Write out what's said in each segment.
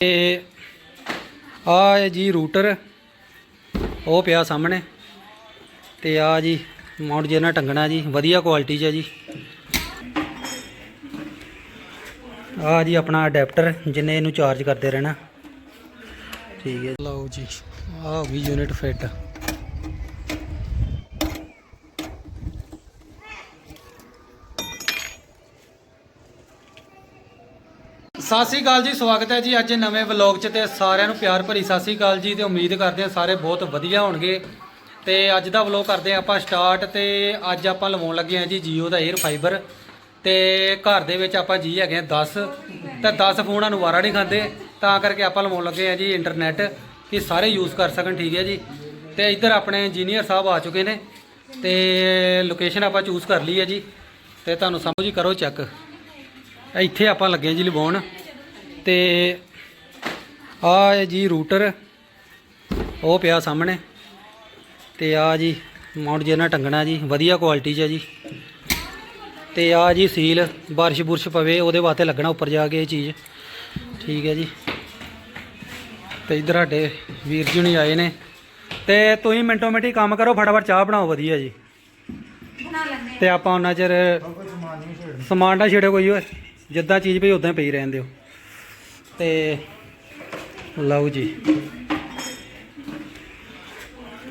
ਤੇ ਆ ਹੈ ਜੀ ਰੂਟਰ, ਉਹ ਪਿਆ ਸਾਹਮਣੇ ਤੇ ਆ ਜੀ ਮਾਊਂਟ ਜਿਹਨਾਂ ਟੰਗਣਾ ਜੀ, ਵਧੀਆ ਕੁਆਲਿਟੀ 'ਚ ਹੈ ਜੀ। ਆ ਜੀ ਆਪਣਾ ਅਡੈਪਟਰ ਜਿੰਨੇ ਇਹਨੂੰ ਚਾਰਜ ਕਰਦੇ ਰਹਿਣਾ। ਠੀਕ ਹੈ ਲਓ ਜੀ, ਆ ਹੋ ਗਈ ਯੂਨਿਟ ਫਿੱਟ ਸਤਿ ਸ੍ਰੀ ਅਕਾਲ ਜੀ, ਸਵਾਗਤ ਹੈ ਜੀ ਅੱਜ ਨਵੇਂ ਵਲੌਗ 'ਚ ਤੇ ਸਾਰਿਆਂ ਨੂੰ ਪਿਆਰ ਭਰੀ ਸਤਿ ਸ੍ਰੀ ਅਕਾਲ ਜੀ ਤੇ ਉਮੀਦ ਕਰਦੇ ਹਾਂ ਸਾਰੇ ਬਹੁਤ ਵਧੀਆ ਹੋਣਗੇ। ਤੇ ਅੱਜ ਦਾ ਵਲੌਗ ਕਰਦੇ ਹਾਂ ਆਪਾਂ ਸਟਾਰਟ ਤੇ ਅੱਜ ਆਪਾਂ ਲਵਾਉਣ ਲੱਗੇ ਹਾਂ ਜੀ ਜੀਓ ਦਾ 에ਅਰ ਫਾਈਬਰ ਤੇ ਘਰ ਦੇ ਵਿੱਚ ਆਪਾਂ ਜੀ ਹੈਗੇ ਆ 10 ਤਾਂ 10 ਫੋਨਾਂ ਨੂੰ ਵਾਰਾ ਨਹੀਂ ਖਾਂਦੇ, ਤਾਂ ਕਰਕੇ ਆਪਾਂ ਲਵਾਉਣ ਲੱਗੇ ਹਾਂ ਜੀ ਇੰਟਰਨੈਟ ਕਿ ਸਾਰੇ ਯੂਜ਼ ਕਰ ਸਕਣ, ਠੀਕ ਹੈ ਜੀ। ਤੇ ਇੱਧਰ ਆਪਣੇ ਇੰਜੀਨੀਅਰ ਸਾਹਿਬ ਆ ਚੁੱਕੇ ਨੇ ਤੇ ਲੋਕੇਸ਼ਨ ਆਪਾਂ ਚੂਜ਼ ਕਰ ਲਈ ਹੈ ਜੀ। ਤੇ ਤੁਹਾਨੂੰ ਸਮਝ ਹੀ ਕਰੋ ਚੈੱਕ ਇੱਥੇ ਆਪਾਂ ਲੱਗੇ ਹਾਂ ਜੀ ਲਵਾਉਣ। ਤੇ ਆ ਹੈ ਜੀ ਰੂਟਰ ਉਹ ਪਿਆ ਸਾਹਮਣੇ ਤੇ ਆ ਜੀ ਮਾਊਂਟ ਜਿਹਨਾਂ ਟੰਗਣਾ ਜੀ ਵਧੀਆ ਕੁਆਲਿਟੀ 'ਚ ਹੈ ਜੀ। ਤੇ ਆ ਜੀ ਸੀਲ ਬਾਰਿਸ਼ ਬੁਰਸ਼ ਪਵੇ ਉਹਦੇ ਵਾਸਤੇ ਲੱਗਣਾ ਉੱਪਰ ਜਾ ਕੇ ਇਹ ਚੀਜ਼। ਠੀਕ ਹੈ ਜੀ। ਤੇ ਇਧਰ ਸਾਡੇ ਵੀਰ ਜੀ ਨਹੀਂ ਆਏ ਨੇ। ਤੇ ਤੁਸੀਂ ਮਿੰਟੋ ਮਿੰਟੀ ਕੰਮ ਕਰੋ ਫਟਾਫਟ ਚਾਹ ਬਣਾਓ ਵਧੀਆ ਜੀ। ਤੇ ਆਪਾਂ ਉਹਨਾਂ ਚਿਰ ਸਮਾਨ ਨਾ ਛੇੜੋ ਕੋਈ ਓਏ ਜਿੱਦਾਂ ਚੀਜ਼ ਪਈ ਉਦਾਂ ਹੀ ਪਈ ਰਹਿਣ ਦਿਓ। ਤੇ ਲਓ ਜੀ।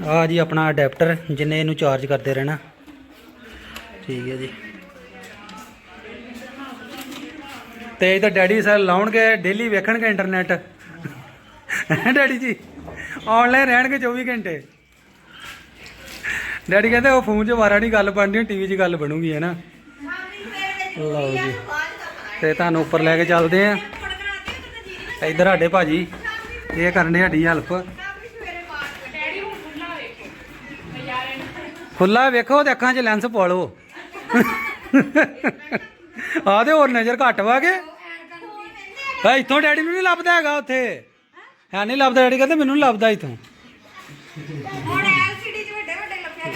ਆ ਜੀ ਆਪਣਾ ਅਡੈਪਟਰ ਜਿੰਨੇ ਇਹਨੂੰ ਚਾਰਜ ਕਰਦੇ ਰਹਿਣਾ। ਠੀਕ ਹੈ ਜੀ। ਤੇ ਇਹਦਾ ਡੈਡੀ ਸਰ ਲਾਉਣਗੇ ਡੇਲੀ ਵੇਖਣਗੇ ਇੰਟਰਨੈਟ ਡੈਡੀ ਜੀ ਆਨਲਾਈਨ ਰਹਿਣਗੇ 24 ਘੰਟੇ। ਡੈਡੀ ਕਹਿੰਦੇ ਉਹ ਫੋਨ 'ਚ ਵਾਰਾ ਨਹੀਂ, ਗੱਲ ਬਣਨੀ ਟੀਵੀ 'ਚ ਗੱਲ ਬਣੂਗੀ, ਹੈ ਨਾ। ਲਓ ਜੀ। ਤੇ ਤੁਹਾਨੂੰ ਉੱਪਰ ਲੈ ਕੇ ਚੱਲਦੇ ਆ ਇੱਧਰ ਸਾਡੇ ਭਾਜੀ, ਇਹ ਕਰਨ ਦੇ ਸਾਡੀ ਹੈਲਪ ਖੁੱਲਾ ਵੇਖੋ ਤੇ ਅੱਖਾਂ 'ਚ ਲੈਂਸ ਪਾ ਲਓ। ਆ ਤੇ ਹੋਰ ਨਜ਼ਰ ਘੱਟ ਵਾ ਕੇ। ਇੱਥੋਂ ਡੈਡੀ ਨੂੰ ਨਹੀਂ ਲੱਭਦਾ ਹੈਗਾ ਉੱਥੇ। ਹੈ ਨਹੀਂ ਲੱਭਦਾ, ਡੈਡੀ ਕਹਿੰਦੇ ਮੈਨੂੰ ਨੀ ਲੱਭਦਾ ਇੱਥੋਂ। ਹੁਣ ਐਲਸੀਡੀ ਚ ਵੱਡੇ ਵੱਡੇ ਲੱਭਿਆ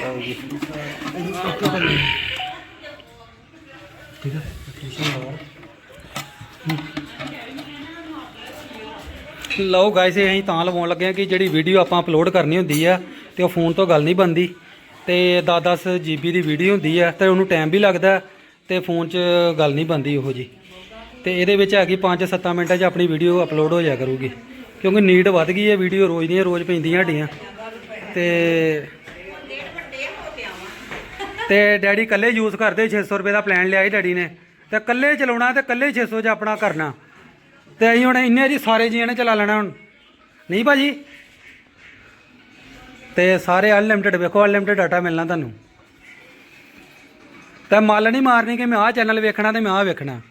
ਲਓ ਗਾਇਸ ਇਹ ਅਸੀਂ ਤਾਂ ਲਵਾਉਣ ਲੱਗੇ ਆ ਕਿ ਜਿਹੜੀ ਵੀਡੀਓ ਆਪਾਂ ਅਪਲੋਡ ਕਰਨੀ ਹੁੰਦੀ ਆ ਤੇ ਉਹ ਫੋਨ ਤੋਂ ਗੱਲ ਨਹੀਂ ਬੰਦੀ ਤੇ 10-10 ਜੀਬੀ ਦੀ ਵੀਡੀਓ ਹੁੰਦੀ ਆ ਤੇ ਉਹਨੂੰ ਟਾਈਮ ਵੀ ਲੱਗਦਾ ਤੇ ਫੋਨ 'ਚ ਗੱਲ ਨਹੀਂ ਬੰਦੀ ਉਹੋ ਜੀ। ਤੇ ਇਹਦੇ ਵਿੱਚ ਹੈਗੀ 5-7 ਮਿੰਟਾਂ 'ਚ ਆਪਣੀ ਵੀਡੀਓ ਅਪਲੋਡ ਹੋ ਜਾ ਕਰੂਗੀ। ਕਿਉਂਕਿ ਨੀਡ ਵੱਧ ਗਈ ਹੈ ਵੀਡੀਓ ਰੋਜ਼ ਦੀਆਂ ਰੋਜ਼ ਪੈਂਦੀਆਂ ਸਾਡੀਆਂ। ਤੇ ਤੇ ਡੈਡੀ ਕੱਲੇ ਯੂਜ਼ ਕਰਦੇ 600 ਰੁਪਏ ਦਾ ਪਲਾਨ ਲਿਆ ਸੀ ਡੈਡੀ ਨੇ। ਤੇ ਕੱਲੇ ਚਲਾਉਣਾ ਤੇ ਕੱਲੇ 600 ਚ ਆਪਣਾ ਕਰਨਾ। ਤੇ ਅਸੀਂ ਹੁਣ ਇੰਨੇ ਜੀ ਸਾਰੇ ਜੀਆਂ ਨੇ ਚਲਾ ਲੈਣਾ ਹੁਣ। ਨਹੀਂ ਭਾਜੀ? ਤੇ ਸਾਰੇ ਅਨਲਿਮਟਿਡ ਵੇਖੋ ਅਨਲਿਮਟਿਡ ਡਾਟਾ ਮਿਲਣਾ ਤੁਹਾਨੂੰ। ਤੇ ਮੱਲ ਨਹੀਂ ਮਾਰਨੀ ਕਿ ਮੈਂ ਆਹ ਚੈਨਲ ਵੇਖਣਾ ਤੇ ਮੈਂ ਆਹ ਵੇਖਣਾ।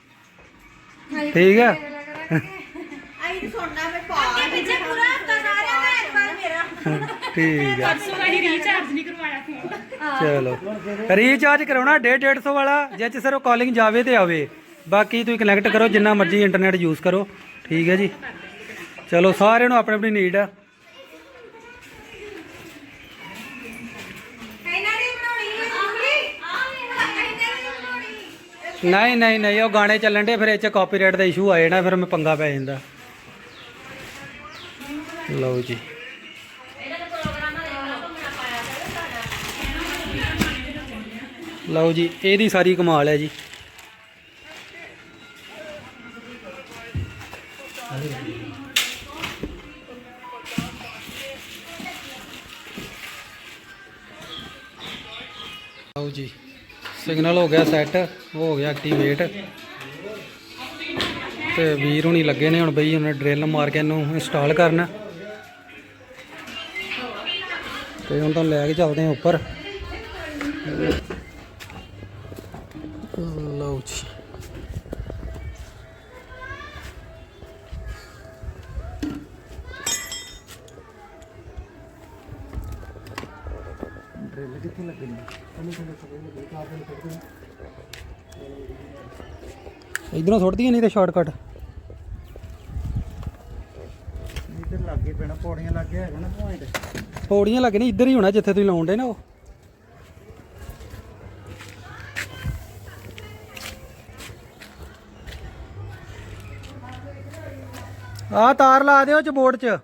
ਠੀਕ ਹੈ? ਆਈ ਸੁਣਨਾ ਮੈਂ ਪਾ ਅੱਗੇ ਪਿੱਛੇ ਪੂਰਾ ਹਫਤਾ ਸਾਰਿਆਂ ਦਾ ਇੱਕ ਵਾਰ ਮੇਰਾ। ਠੀਕ ਹੈ। ਪਰਸੋਂ ਅਸੀਂ ਰੀਚਾਰਜ ਨਹੀਂ ਕਰਵਾਇਆ ਫੋਨ ਚਲੋ। ਰੀਚਾਰਜ ਕਰਾਉਣਾ 1.5 150 ਵਾਲਾ ਜੇ ਚ ਸਿਰਫ ਕਾਲਿੰਗ ਜਾਵੇ ਤੇ ਆਵੇ। ਬਾਕੀ ਤੁਸੀਂ ਕਨੈਕਟ ਕਰੋ ਜਿੰਨਾ ਮਰਜ਼ੀ ਇੰਟਰਨੈਟ ਯੂਜ਼ ਕਰੋ। ਠੀਕ ਹੈ ਜੀ। ਚਲੋ ਸਾਰਿਆਂ ਨੂੰ ਆਪਣੀ ਆਪਣੀ ਨੀਡ ਆ ਨਹੀਂ ਨਹੀਂ ਨਹੀਂ ਉਹ ਗਾਣੇ ਚੱਲਣ ਦੇ ਫਿਰ ਇਹ ਚ ਕਾਪੀਰਾਈਟ ਦਾ ਇਸ਼ੂ ਆ ਜਾਣਾ ਫਿਰ ਮੈਂ ਪੰਗਾ ਪੈ ਜਾਂਦਾ। ਲਓ ਜੀ। ਲਓ ਜੀ ਇਹਦੀ ਸਾਰੀ ਕਮਾਲ ਹੈ ਜੀ। ਸਿਗਨਲ ਹੋ ਗਿਆ ਸੈੱਟ ਹੋ ਗਿਆ ਐਕਟੀਵੇਟ ਤੇ ਵੀਰ ਹੁਣੀ ਲੱਗੇ ਨੇ ਹੁਣ ਬਈ, ਉਹਨੇ ਡਰਿਲ ਮਾਰ ਕੇ ਇਹਨੂੰ ਇੰਸਟਾਲ ਕਰਨ। ਤੇ ਹੁਣ ਤਾਂ ਲੈ ਕੇ ਚੱਲਦੇ ਆ ਉੱਪਰ। ਡਰਿਲ ਕਿੱਥੇ ਲੱਗਣੀ ਇਧਰੋਂ ਸੁੱਟਦੀਆਂ ਨਹੀਂ ਤੇ ਸ਼ਾਰਟਕਟ ਇੱਧਰ ਲੱਗੇ ਪੈਣਾ ਪੌੜੀਆਂ ਲੱਗੇ ਹੈਗਾ ਨਾ ਪੁਆਇੰਟ ਪੌੜੀਆਂ ਲੱਗੇ ਨੇ ਇੱਧਰ ਹੀ ਹੋਣਾ ਜਿੱਥੇ ਤੁਸੀਂ ਲਾਉਂਦੇ ਨਾ ਉਹ। ਆ ਤਾਰ ਲਾ ਦਿਓ ਚ ਬੋਰਡ ਚ।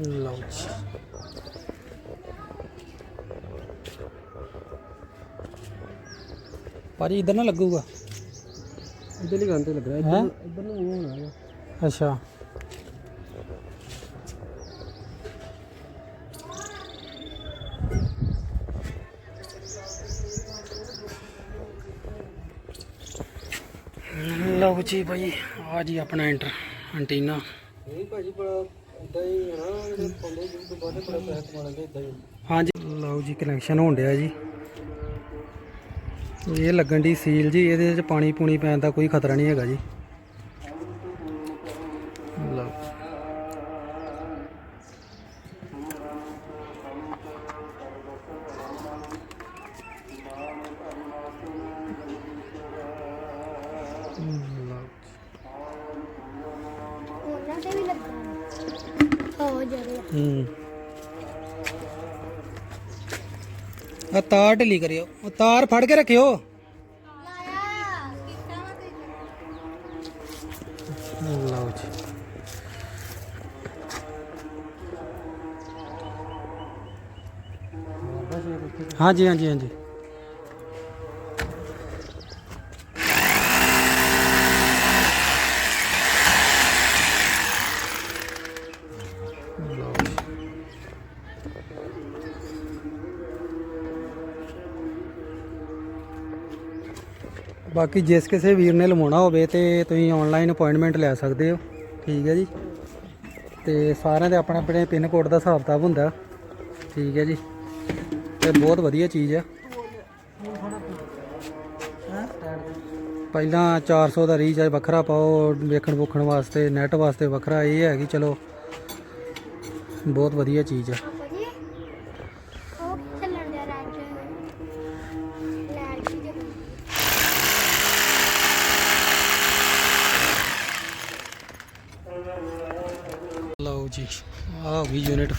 ਲਓ ਜੀ ਭਾਜੀ ਇਧਰ ਨਾ ਲੱਗੂਗਾ। ਇਧਰਲੀ ਗਾਂ ਤੇ ਲੱਗ ਰਿਹਾ ਹੈ? ਇਧਰ ਨੂੰ ਮੂੰਹ ਹੋਣਾ ਅੱਛਾ। ਲਓ ਜੀ ਭਾਈ ਆ ਜੀ ਆਪਣਾ ਇੰਟਰ ਐਂਟੀਨਾ। ਨਹੀਂ ਭਾਜੀ ਬੜਾ ਹਾਂਜੀ। ਲਓ ਜੀ ਕਨੈਕਸ਼ਨ ਹੋਣ ਡਿਆ ਜੀ। ਇਹ ਲੱਗਣ ਦੀ ਸੀਲ ਜੀ, ਇਹਦੇ ਵਿੱਚ ਪਾਣੀ ਪੂਣੀ ਪੈਣ ਦਾ ਕੋਈ ਖਤਰਾ ਨਹੀਂ ਹੈਗਾ ਜੀ। ਹੋ। ਆ ਤਾਰ ਢਿੱਲੀ ਕਰਿਓ। ਉਹ ਤਾਰ ਫੜ ਕੇ ਰੱਖਿਓ। ਲਓ ਜੀ। ਹਾਂਜੀ ਹਾਂਜੀ ਹਾਂਜੀ। ਬਾਕੀ ਜਿਸ ਕਿਸੇ ਵੀਰ ਨੇ ਲਵਾਉਣਾ ਹੋਵੇ ਤੇ ਤੁਸੀਂ ਆਨਲਾਈਨ ਅਪਾਇੰਟਮੈਂਟ ਲੈ ਸਕਦੇ ਹੋ। ਠੀਕ ਹੈ ਜੀ। ਤੇ ਸਾਰਿਆਂ ਦੇ ਆਪਣੇ ਆਪਣੇ ਪਿੰਨ ਕੋਡ ਦਾ ਹਿਸਾਬ ਕਿਤਾਬ ਹੁੰਦਾ। ਠੀਕ ਹੈ ਜੀ। ਤੇ ਬਹੁਤ ਵਧੀਆ ਚੀਜ਼ ਆ। ਪਹਿਲਾਂ 400 ਦਾ ਰੀਚਾਰਜ ਵੱਖਰਾ ਪਾਓ, ਵੇਖਣ ਵੂਖਣ ਵਾਸਤੇ ਨੈਟ ਵਾਸਤੇ ਵੱਖਰਾ, ਇਹ ਹੈ ਕਿ ਚਲੋ, ਬਹੁਤ ਵਧੀਆ ਚੀਜ਼ ਆ। ਆਹ ਹੋ ਗਈ ਯੂਨਿਟ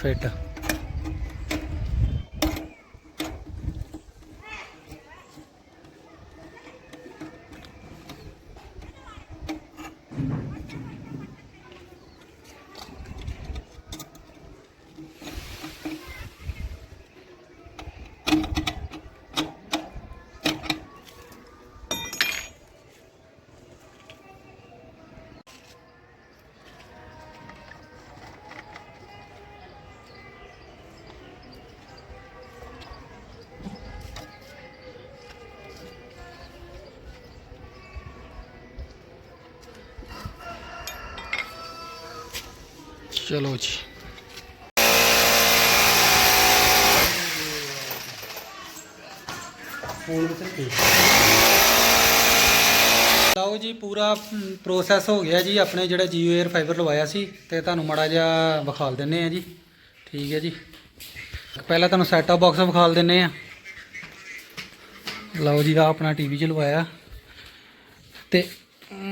ਚਲੋ ਜੀ। ਲਓ ਜੀ, ਪੂਰਾ ਪ੍ਰੋਸੈਸ ਹੋ ਗਿਆ ਜੀ। ਆਪਣੇ ਜਿਹੜਾ ਜੀਓ 에ਅਰ ਫਾਈਬਰ ਲਵਾਇਆ ਸੀ, ਤੇ ਤੁਹਾਨੂੰ ਮਾੜਾ ਜਿਹਾ ਵਿਖਾਲ ਦਿੰਨੇ ਆ ਜੀ। ਠੀਕ ਹੈ ਜੀ। ਪਹਿਲਾਂ ਤੁਹਾਨੂੰ ਸੈਟ ਅਪ ਬਾਕਸ ਵਿਖਾਲ ਦਿੰਨੇ ਆ। ਲਓ ਜੀ ਆ ਆਪਣਾ ਟੀਵੀ ਚ ਲਵਾਇਆ। ਤੇ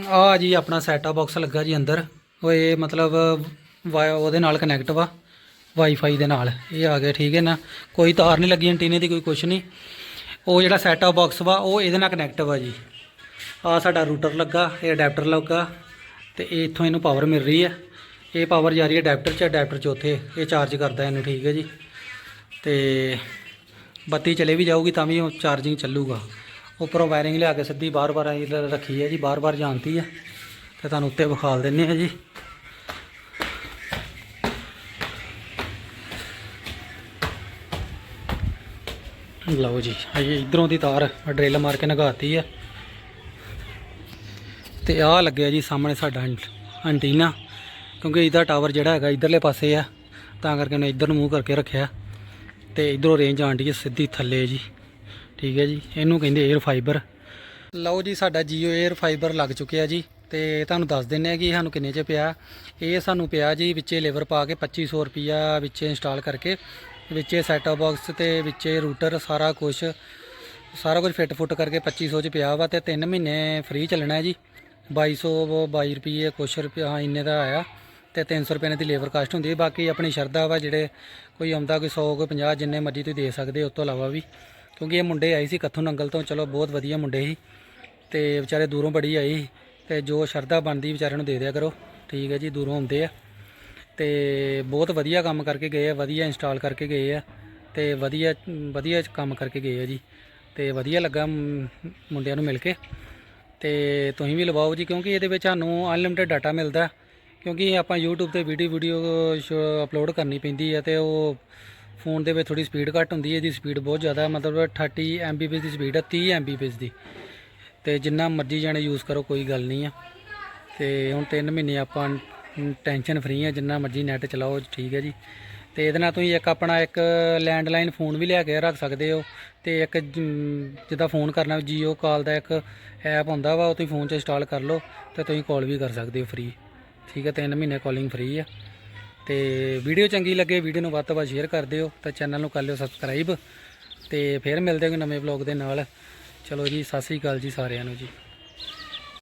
ਆ ਜੀ ਆਪਣਾ ਸੈਟ ਅਪ ਬਾਕਸ ਲੱਗਾ ਜੀ ਅੰਦਰ। ਉਹ ਇਹ ਮਤਲਬ ਵਾ- ਉਹਦੇ ਨਾਲ ਕਨੈਕਟ ਵਾ ਵਾਈਫਾਈ ਦੇ ਨਾਲ, ਇਹ ਆ ਗਿਆ, ਠੀਕ ਹੈ ਨਾ? ਕੋਈ ਤਾਰ ਨਹੀਂ ਲੱਗੀ ਐਂਟੀਨੇ ਦੀ, ਕੋਈ ਕੁਛ ਨਹੀਂ। ਉਹ ਜਿਹੜਾ ਸੈਟ ਅਪ ਬਾਕਸ ਵਾ, ਉਹ ਇਹਦੇ ਨਾਲ ਕਨੈਕਟ ਵਾ ਜੀ। ਆ ਸਾਡਾ ਰੂਟਰ ਲੱਗਾ, ਇਹ ਅਡਾਪਟਰ ਲੱਗਾ, ਤੇ ਇਹ ਇੱਥੋਂ ਇਹਨੂੰ ਪਾਵਰ ਮਿਲ ਰਹੀ ਹੈ ਇਹ ਪਾਵਰ ਜਾ ਰਹੀ ਹੈ ਅਡਾਪਟਰ 'ਚ ਅਡਾਪਟਰ 'ਚ ਉੱਥੇ ਇਹ ਚਾਰਜ ਕਰਦਾ ਇਹਨੂੰ, ਠੀਕ ਹੈ ਜੀ। ਤੇ ਬੱਤੀ ਚਲੇ ਵੀ ਜਾਊਗੀ, ਤਾਂ ਵੀ ਉਹ ਚਾਰਜਿੰਗ ਚੱਲੂਗਾ। ਉੱਪਰੋਂ ਵਾਇਰਿੰਗ ਲਿਆ ਕੇ ਸਿੱਧੀ ਬਾਰ-ਬਾਰ ਰੱਖੀ ਹੈ ਜੀ, ਬਾਰ-ਬਾਰ ਜਾਂਦੀ ਹੈ ਤੇ ਤੁਹਾਨੂੰ ਉੱਤੇ ਵਿਖਾਲ ਦਿੰਨੇ ਆ ਜੀ। ਲਓ ਜੀ ਇਹ ਇਧਰੋਂ ਦੀ ਤਾਰ ਡਰਿੱਲ ਮਾਰ ਕੇ ਨਗਾਤੀ ਹੈ ਤੇ ਆਹ ਲੱਗਿਆ ਜੀ ਸਾਹਮਣੇ ਸਾਡਾ ਐਂਟ- ਐਂਟੀਨਾ, ਕਿਉਂਕਿ ਇਹਦਾ ਟਾਵਰ ਜਿਹੜਾ ਹੈਗਾ ਇਧਰਲੇ ਪਾਸੇ ਆ, ਤਾਂ ਕਰਕੇ ਉਹਨੇ ਇਧਰ ਨੂੰ ਮੂੰਹ ਕਰਕੇ ਰੱਖਿਆ। ਤੇ ਇਧਰੋਂ ਰੇਂਜ ਆਂਡੀ ਹੈ ਸਿੱਧੀ ਥੱਲੇ ਜੀ, ਠੀਕ ਹੈ ਜੀ, ਇਹਨੂੰ ਕਹਿੰਦੇ 에ਅਰ ਫਾਈਬਰ ਲਓ ਜੀ, ਸਾਡਾ ਜੀਓ 에ਅਰ ਫਾਈਬਰ ਲੱਗ ਚੁੱਕਿਆ ਜੀ, ਤੇ ਤੁਹਾਨੂੰ ਦੱਸ ਦਿੰਨੇ ਆ ਕਿ ਸਾਨੂੰ ਕਿੰਨੇ ਚ ਪਿਆ। ਇਹ ਸਾਨੂੰ ਪਿਆ ਜੀ ਵਿੱਚੇ ਲੇਬਰ ਪਾ ਕੇ 2500 ਰੁਪਿਆ ਵਿੱਚੇ ਇੰਸਟਾਲ ਕਰਕੇ ਵਿੱਚੇ ਸੈਟਅਪ ਬਾਕਸ ਤੇ ਵਿੱਚੇ ਰੂਟਰ ਸਾਰਾ ਕੁਝ ਸਾਰਾ ਕੁਝ ਫਿੱਟ ਫੁੱਟ ਕਰਕੇ 2500 ਚ ਪਿਆ ਵਾ ਤੇ 3 ਮਹੀਨੇ ਫ੍ਰੀ ਚੱਲਣਾ ਹੈ ਜੀ। 2200 22 ਰੁਪਏ ਕੁਛ ਰੁਪਏ ਹਾਂ, ਇੰਨੇ ਦਾ ਆਇਆ ਤੇ 300 ਰੁਪਏ ਦੀ ਲੇਬਰ ਕਾਸਟ ਹੁੰਦੀ ਹੈ। ਬਾਕੀ ਆਪਣੀ ਸ਼ਰਧਾ ਵਾ ਜਿਹੜੇ ਕੋਈ ਆਉਂਦਾ ਕੋਈ 100 ਕੋਈ 50 ਜਿੰਨੇ ਮਰਜ਼ੀ ਤੁਸੀਂ ਦੇ ਸਕਦੇ ਹੋ, ਉਸ ਤੋਂ ਇਲਾਵਾ ਵੀ। ਕਿਉਂਕਿ ਇਹ ਮੁੰਡੇ ਆਏ ਸੀ ਕੱਥੂ ਨੰਗਲ ਤੋਂ, ਚਲੋ ਬਹੁਤ ਵਧੀਆ ਮੁੰਡੇ ਸੀ ਤੇ ਵਿਚਾਰੇ ਦੂਰੋਂ ਬੜੀ ਆਈ ਸੀ ਤੇ ਜੋ ਸ਼ਰਧਾ ਬਣਦੀ ਵਿਚਾਰਿਆਂ ਨੂੰ ਦੇ ਦਿਆ ਕਰੋ। ਠੀਕ ਹੈ ਜੀ, ਦੂਰੋਂ ਆਉਂਦੇ ਆ। ਤੇ ਬਹੁਤ ਵਧੀਆ ਕੰਮ ਕਰਕੇ ਗਏ ਆ ਵਧੀਆ ਇੰਸਟਾਲ ਕਰਕੇ ਗਏ ਆ ਤੇ ਵਧੀਆ ਵਧੀਆ ਕੰਮ ਕਰਕੇ ਗਏ ਆ ਜੀ ਤੇ ਵਧੀਆ ਲੱਗਾ ਮੁੰਡਿਆਂ ਨੂੰ ਮਿਲ ਕੇ ਤੇ ਤੁਸੀਂ ਵੀ ਲਵਾਓ ਜੀ ਕਿਉਂਕਿ ਇਹਦੇ ਵਿੱਚ ਸਾਨੂੰ ਅਨਲਿਮਿਟਿਡ ਡਾਟਾ ਮਿਲਦਾ ਕਿਉਂਕਿ ਆਪਾਂ YouTube ਤੇ ਵੀਡੀਓ ਵੀਡੀਓ ਅਪਲੋਡ ਕਰਨੀ ਪੈਂਦੀ ਹੈ ਤੇ ਉਹ ਫੋਨ ਦੇ ਵਿੱਚ ਥੋੜੀ ਸਪੀਡ ਘੱਟ ਹੁੰਦੀ ਹੈ ਇਹਦੀ ਸਪੀਡ ਬਹੁਤ ਜ਼ਿਆਦਾ ਹੈ, ਮਤਲਬ 30 Mbps ਦੀ ਸਪੀਡ ਹੈ 30 Mbps ਦੀ ਤੇ ਜਿੰਨਾ ਮਰਜ਼ੀ ਜਾਣੇ ਯੂਜ਼ ਕਰੋ ਕੋਈ ਗੱਲ ਨਹੀਂ ਆ ਤੇ ਹੁਣ 3 ਮਹੀਨੇ ਆਪਾਂ ਟੈਨਸ਼ਨ ਫ੍ਰੀ ਹੈ ਜਿੰਨਾ ਮਰਜ਼ੀ ਨੈਟ ਚਲਾਓ, ਠੀਕ ਹੈ ਜੀ। ਤੇ ਇਹਦੇ ਨਾਲ ਤੁਸੀਂ ਇੱਕ ਆਪਣਾ ਇੱਕ ਲੈਂਡਲਾਈਨ ਫੋਨ ਵੀ ਲਿਆ ਕੇ ਰੱਖ ਸਕਦੇ ਹੋ। ਤੇ ਇੱਕ ਜਿੱਦਾਂ ਫੋਨ ਕਰਨਾ ਜੀਓ ਕਾਲ ਦਾ ਇੱਕ ਐਪ ਹੁੰਦਾ ਵਾ, ਉਹ ਤੁਸੀਂ ਫੋਨ 'ਚ ਇੰਸਟਾਲ ਕਰ ਲਓ ਤੇ ਤੁਸੀਂ ਕਾਲ ਵੀ ਕਰ ਸਕਦੇ ਹੋ ਫ੍ਰੀ। ਠੀਕ ਹੈ 3 ਮਹੀਨੇ ਕਾਲਿੰਗ ਫ੍ਰੀ ਆ। ਤੇ ਵੀਡੀਓ ਚੰਗੀ ਲੱਗੇ, ਵੀਡੀਓ ਨੂੰ ਵੱਧ ਤੋਂ ਵੱਧ ਸ਼ੇਅਰ ਕਰ ਦਿਓ, ਤੇ ਚੈਨਲ ਨੂੰ ਕਰ ਲਿਓ ਸਬਸਕ੍ਰਾਈਬ। ਤੇ ਫਿਰ ਮਿਲਦੇ ਹਾਂ ਕੋਈ ਨਵੇਂ ਵਲੌਗ ਦੇ ਨਾਲ। ਚਲੋ ਜੀ, ਸਤਿ ਸ੍ਰੀ ਅਕਾਲ ਜੀ ਸਾਰਿਆਂ ਨੂੰ ਜੀ।